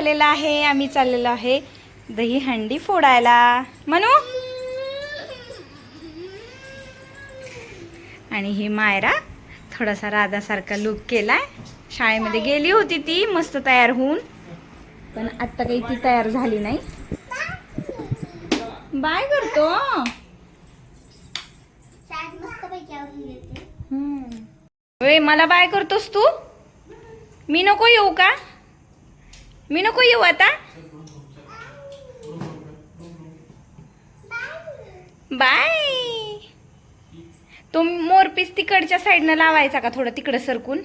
कृष्ण झालेला आहे आम्ही चाललेलो आहे. दही हंडी फोडायला. म्हणू आणि ही मायरा थोडासा राधासारखा लुक केलाय. शाळेमध्ये गेली होती ती मस्त तयार होऊन. पण आत्ता काही ती तयार झाली नाही. बाय करतो. मला बाय करतोस तू? मी नको येऊ का? मी नको येऊ आता. बाय. तो मोरपीस तिकडच्या साईडनं लावायचा का थोडं तिकडं सरकून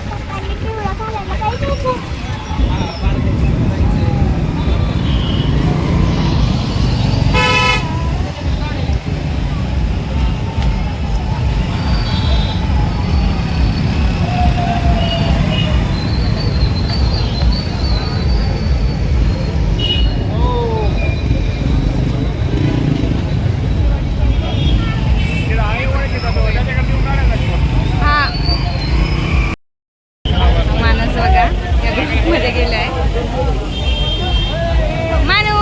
पप्पांनी पिवळा घालायला काय घ्यायचं हा मानस बघा या मध्ये गेलाय मानू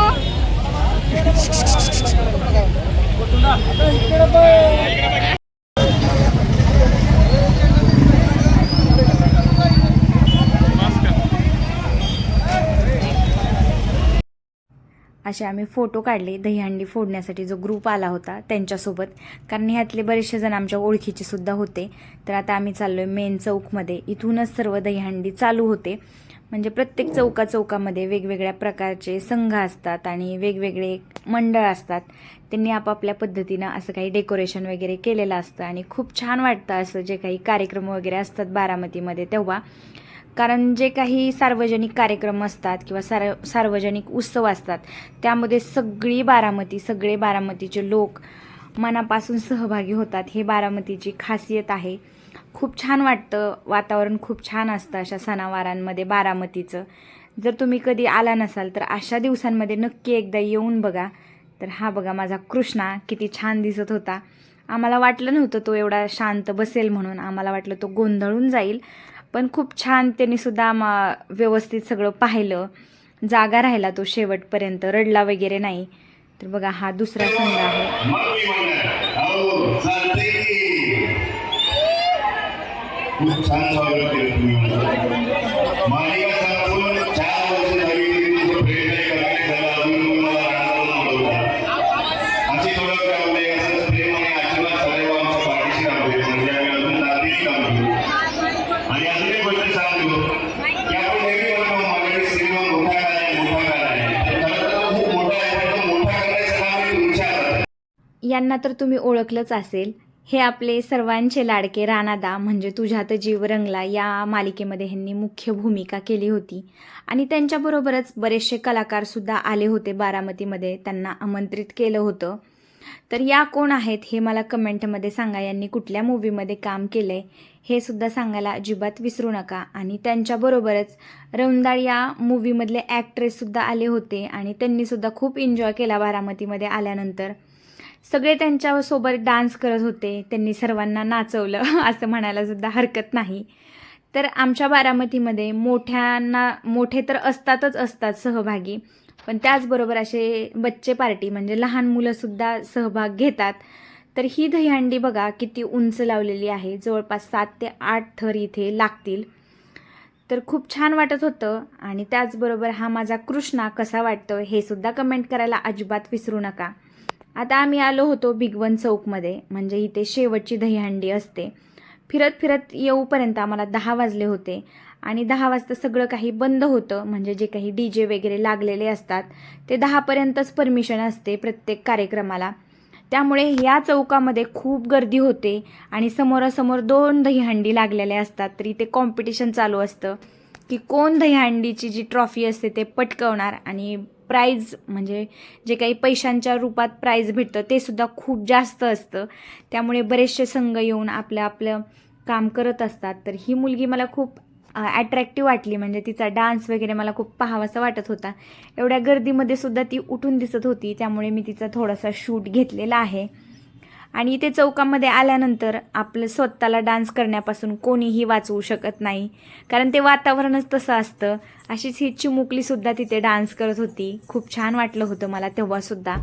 असे आम्ही फोटो काढले दहीहंडी फोडण्यासाठी जो ग्रुप आला होता त्यांच्यासोबत. कारण ह्यातले बरेचसे जण आमच्या ओळखीचे सुद्धा होते. तर आता आम्ही चाललोय मेन चौकमध्ये. इथूनच सर्व दहीहंडी चालू होते. म्हणजे प्रत्येक चौका चौकामध्ये वेगवेगळ्या प्रकारचे संघ असतात आणि वेगवेगळे मंडळ असतात. त्यांनी आपापल्या पद्धतीनं असं काही डेकोरेशन वगैरे केलेलं असतं आणि खूप छान वाटतं असं जे काही कार्यक्रम वगैरे असतात बारामतीमध्ये तेव्हा. कारण जे काही सार्वजनिक कार्यक्रम असतात किंवा सार सार्वजनिक उत्सव असतात त्यामध्ये सगळी बारामती सगळे बारामतीचे लोक मनापासून सहभागी होतात. हे बारामतीची खासियत आहे. खूप छान वाटतं. वातावरण खूप छान असतं अशा सणावारांमध्ये बारामतीचं. जर तुम्ही कधी आला नसाल तर अशा दिवसांमध्ये नक्की एकदा येऊन बघा. तर हा बघा माझा कृष्णा किती छान दिसत होता. आम्हाला वाटलं नव्हतं तो एवढा शांत बसेल म्हणून. आम्हाला वाटलं तो गोंधळून जाईल. पण खूप छान त्यांनी सुद्धा आम्हा व्यवस्थित सगळं पाहिलं. जागा राहिला तो शेवटपर्यंत रडला वगैरे नाही. तर बघा हा दुसरा संघ आहे. खूप छान स्वागत केलं तुम्ही. मालिका चार वर्ष झाली तुमचं प्रेम नाही कमी झालं अजून अशी असंच प्रेम आणि आशीर्वाद आमच्या पाठीशी राहते म्हणजे आम्ही अजून नातेही काम करू आणि अजून एक गोष्ट सांगतो. की आपण नेहमी म्हणतो माझ्याकडे सिनेमा मोठा काय मोठा काय खरं खूप मोठा आहे पण मोठा करायचं काम तुमच्या यांना तर तुम्ही ओळखलंच असेल. हे आपले सर्वांचे लाडके राणादा म्हणजे तुझ्यात जीव रंगला या मालिकेमध्ये ह्यांनी मुख्य भूमिका केली होती. आणि त्यांच्याबरोबरच बरेचसे कलाकारसुद्धा आले होते बारामतीमध्ये त्यांना आमंत्रित केलं होतं. तर या कोण आहेत हे मला कमेंटमध्ये सांगा. यांनी कुठल्या मूवीमध्ये काम केलं आहे हे सुद्धा सांगायला अजिबात विसरू नका. आणि त्यांच्याबरोबरच रौंदाळ या मूवीमधले ॲक्ट्रेससुद्धा आले होते. आणि त्यांनीसुद्धा खूप एन्जॉय केला बारामतीमध्ये आल्यानंतर. सगळे त्यांच्यासोबत डान्स करत होते. त्यांनी सर्वांना नाचवलं. असं म्हणायला सुद्धा हरकत नाही. तर आमच्या बारामतीमध्ये मोठ्यांना मोठे तर असतातच असतात सहभागी. पण त्याचबरोबर असे बच्चे पार्टी म्हणजे लहान मुलंसुद्धा सहभाग घेतात. तर ही दहीहंडी बघा किती उंच लावलेली आहे. जवळपास सात ते आठ थर इथे लागतील. तर खूप छान वाटत होतं. आणि त्याचबरोबर हा माझा कृष्णा कसा वाटतो हे सुद्धा कमेंट करायला अजिबात विसरू नका. आता आम्ही आलो होतो बिगवन चौकमध्ये म्हणजे इथे शेवटची दहीहंडी असते. फिरत फिरत येऊपर्यंत आम्हाला दहा वाजले होते आणि दहा वाजता सगळं काही बंद होतं म्हणजे जे काही डी जे वगैरे लागलेले असतात ते दहापर्यंतच परमिशन असते प्रत्येक कार्यक्रमाला. त्यामुळे या चौकामध्ये खूप गर्दी होते आणि समोरासमोर दोन दहीहंडी लागलेल्या असतात तर इथे कॉम्पिटिशन चालू असतं की कोण दहीहंडीची जी ट्रॉफी असते ते पटकवणार आणि प्राईज म्हणजे जे काही पैशांच्या रूपात प्राईज भेटतं ते सुद्धा खूप जास्त असतं. त्यामुळे बरेचसे संघ येऊन आपलं आपलं काम करत असतात. तर ही मुलगी मला खूप ॲट्रॅक्टिव्ह वाटली. म्हणजे तिचा डान्स वगैरे मला खूप पाहावासा वाटत होता. एवढ्या गर्दीमध्ये सुद्धा ती उठून दिसत होती. त्यामुळे मी तिचा थोडासा शूट घेतलेला आहे. आणि इथे चौकामध्ये आल्यानंतर आपलं स्वतःला डान्स करण्यापासून कोणीही वाचवू शकत नाही. कारण ते वातावरणच तसं असतं. अशीच ही चिमुकलीसुद्धा तिथे डान्स करत होती. खूप छान वाटलं होतं मला तेव्हासुद्धा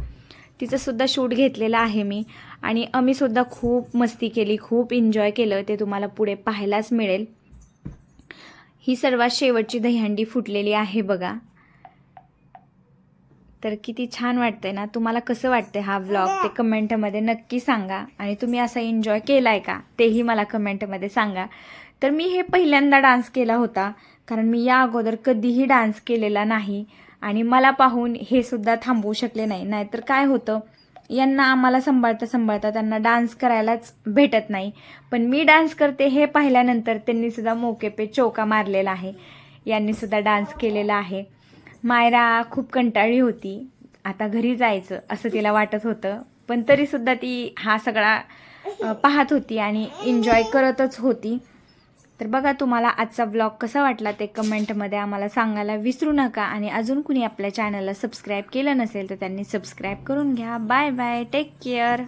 तिचंसुद्धा शूट घेतलेलं आहे मी. आणि आम्हीसुद्धा खूप मस्ती केली खूप एन्जॉय केलं. ते तुम्हाला पुढे पाहायलाच मिळेल. ही सर्वात शेवटची दहीहंडी फुटलेली आहे बघा. तर किती छान वाटतंय ना. तुम्हाला कसं वाटतंय हा व्लॉग ते कमेंटमध्ये नक्की सांगा. आणि तुम्ही असा एन्जॉय केलाय का? तेही मला कमेंटमध्ये सांगा. तर मी हे पहिल्यांदा डान्स केला होता. कारण मी या अगोदर कधीही डान्स केलेला नाही. आणि मला पाहून हे सुद्धा थांबवू शकले नाही. नाहीतर काय होतं? यांना आम्हाला सांभाळता सांभाळता त्यांना डान्स करायलाच भेटत नाही. पण मी डान्स करते हे पाहिल्यानंतर त्यांनीसुद्धा मोके पे चौका मारलेला आहे. यांनीसुद्धा डान्स केलेला आहे. मायरा खूप कंटाळी होती. आता घरी जायचं असं तिला वाटत होतं. पण तरीसुद्धा ती हा सगळा पाहत होती आणि एन्जॉय करतच होती. तर बघा तुम्हाला आजचा ब्लॉग कसा वाटला ते कमेंटमध्ये आम्हाला सांगायला विसरू नका. आणि अजून कुणी आपल्या चॅनलला सबस्क्राईब केलं नसेल तर त्यांनी सबस्क्राईब करून घ्या. Bye bye take care